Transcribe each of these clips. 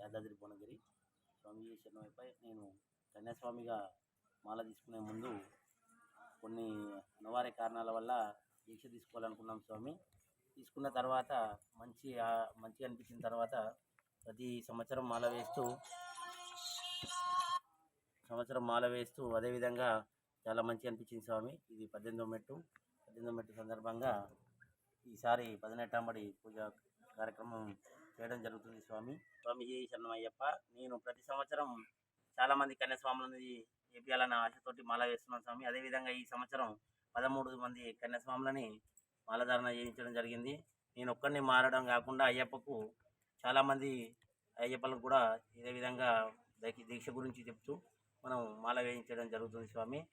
యాదాద్రి భువనగిరి. స్వామి శరణపై నేను కన్యాస్వామిగా మాల తీసుకునే ముందు కొన్ని అనివార్య కారణాల వల్ల దీక్ష తీసుకోవాలనుకున్నాం స్వామి. తీసుకున్న తర్వాత మంచి మంచి మంచిగా అనిపించిన తర్వాత ప్రతి సంవత్సరం మాల వేస్తూ సంవత్సరం మాల వేస్తూ అదేవిధంగా చాలా మంచి అనిపించింది స్వామి. ఇది పద్దెనిమిదో మెట్టు. పద్దెనిమిదో మెట్టు సందర్భంగా ఈసారి పదినెట్టాంబడి పూజ కార్యక్రమం చేయడం జరుగుతుంది స్వామి. స్వామి జీ శరణమయ్యప్ప. నేను ప్రతి సంవత్సరం చాలామంది కన్యాస్వాములని చేపించాలన్న ఆశతోటి మాల వేస్తున్నాను స్వామి. అదేవిధంగా ఈ సంవత్సరం పదమూడు మంది కన్యాస్వాములని మాలధారణ చేయించడం జరిగింది. నేను ఒక్కరిని మారడం కాకుండా అయ్యప్పకు చాలామంది అయ్యప్పలకు కూడా ఇదే విధంగా దీ- దీక్ష గురించి చెప్తూ మనం మాల వేయించడం జరుగుతుంది స్వామి.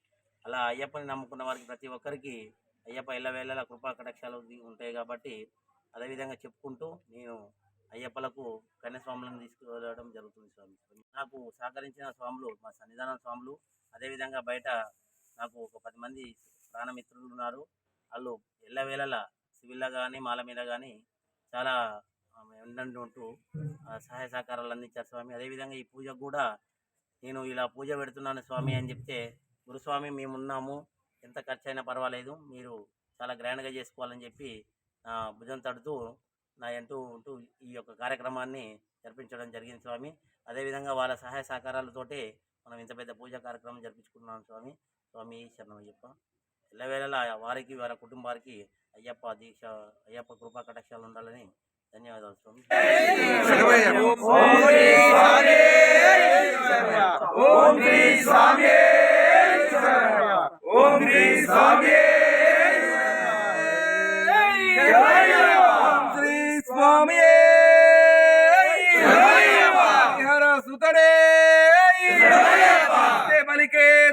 అలా అయ్యప్పని నమ్ముకున్న వారికి ప్రతి ఒక్కరికి అయ్యప్ప ఎల్లవేళలా కృపా కటాక్షాలు ఉంటాయి కాబట్టి అదేవిధంగా చెప్పుకుంటూ నేను అయ్యప్పలకు కన్యస్వాములను తీసుకువెళ్ళడం జరుగుతుంది స్వామి. నాకు సహకరించిన స్వాములు మా సన్నిధానం స్వాములు అదేవిధంగా బయట నాకు ఒక పది మంది ప్రాణమిత్రులు ఉన్నారు. వాళ్ళు ఎల్లవేళలా సివిల్లో కానీ మాల మీద కానీ చాలా వెంటంటూ ఉంటూ సహాయ సహకారాలు అందించారు స్వామి. అదేవిధంగా ఈ పూజకు కూడా నేను ఇలా పూజ పెడుతున్నాను స్వామి అని చెప్తే గురుస్వామి మేము ఉన్నాము ఎంత ఖర్చు అయినా పర్వాలేదు. మీరు చాలా గ్రాండ్గా చేసుకోవాలని చెప్పి భుజం తడుతూ నా అంటూ ఉంటూ ఈ యొక్క కార్యక్రమాన్ని జరిపించడం జరిగింది స్వామి. అదేవిధంగా వాళ్ళ సహాయ సహకారాలతోటే మనం ఇంత పెద్ద పూజా కార్యక్రమం జరిపించుకున్నాం స్వామి. స్వామి శరణం అయ్యప్ప ఎల్లవేళలా వారికి వారి కుటుంబానికి అయ్యప్ప దీక్ష అయ్యప్ప కృపా కటాక్షాలు ఉండాలని ధన్యవాదాలు స్వామి. ఓం శ్రీ స్వామి.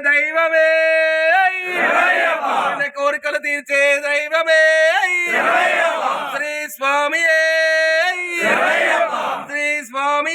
దైవమే. కోరికలు తీర్చే దైవమే. శ్రీ స్వామి శ్రీ స్వామి